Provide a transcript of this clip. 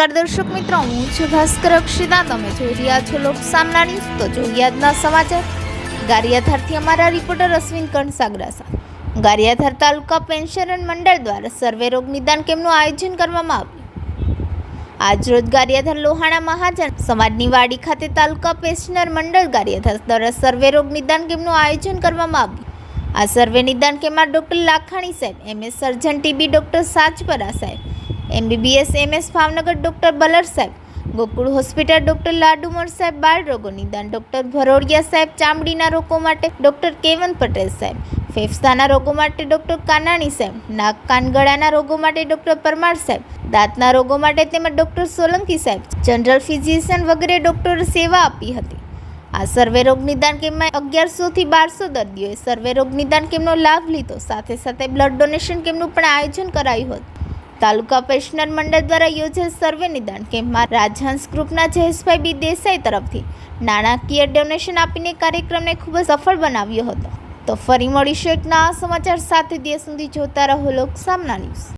નમસ્કાર દર્શક મિત્રો, હું છું ભાસ્કર અક્ષિતા. તમે જોઈ રહ્યા છો લોક સામના ન્યૂઝ. તો જોઈએ સમાચાર. ગારિયાધારથી અમારા રિપોર્ટર અશ્વિન કણસાગરા સાથે ગારિયાધાર તાલુકા પેન્શનર મંડળ દ્વારા સર્વે રોગ નિદાન કેમ્પનું આયોજન કરવામાં આવ્યું. આજરોજ ગારિયાધાર લોહાણા મહાજન સમાજની વાડી ખાતે તાલુકા પેન્શનર મંડળ ગારિયાધાર દ્વારા સર્વે રોગ નિદાન કેમ્પનું આયોજન કરવામાં આવ્યું. આ સર્વે નિદાન કેમ્પમાં ડૉક્ટર લાખાણી સાહેબ MS surgeon TB doctor Sachpara સાહેબ MBBS, MS, Bhavnagar doctor Balar સાહેબ, ગોકુળ હોસ્પિટલ ડૉક્ટર લાડુમર સાહેબ, બાળ રોગો નિદાન ડૉક્ટર ભરોડિયા સાહેબ, ચામડીના રોગો માટે ડૉક્ટર કેવન પટેલ સાહેબ, ફેફસાના રોગો માટે ડૉક્ટર કાનાણી સાહેબ, નાક કાન ગળાના રોગો માટે ડૉક્ટર પરમાર સાહેબ, દાંતના રોગો માટે તેમજ ડૉક્ટર સોલંકી સાહેબ, જનરલ ફિઝિશિયન વગેરે ડૉક્ટરો સેવા આપી હતી. આ સર્વે રોગ નિદાન કેમ્પમાં અગિયારસોથી બારસો દર્દીઓએ સર્વે રોગ નિદાન કેમ્પનો લાભ લીધો. સાથે સાથે બ્લડ ડોનેશન કેમ્પનું પણ આયોજન કરાયું હતું. તાલુકા પેન્શનર મંડળ દ્વારા યોજેલ સર્વે નિદાન કેમ્પમાં રાજહંસ ગ્રુપના જયેશભાઈ બી દેસાઈ તરફથી નાણાકીય ડોનેશન આપીને કાર્યક્રમને ખૂબ જ સફળ બનાવ્યો હતો. તો ફરી મળીશું એક નવા સમાચાર સાથે. દિવસ સુધી જોતા રહો લોક સામના ન્યૂઝ.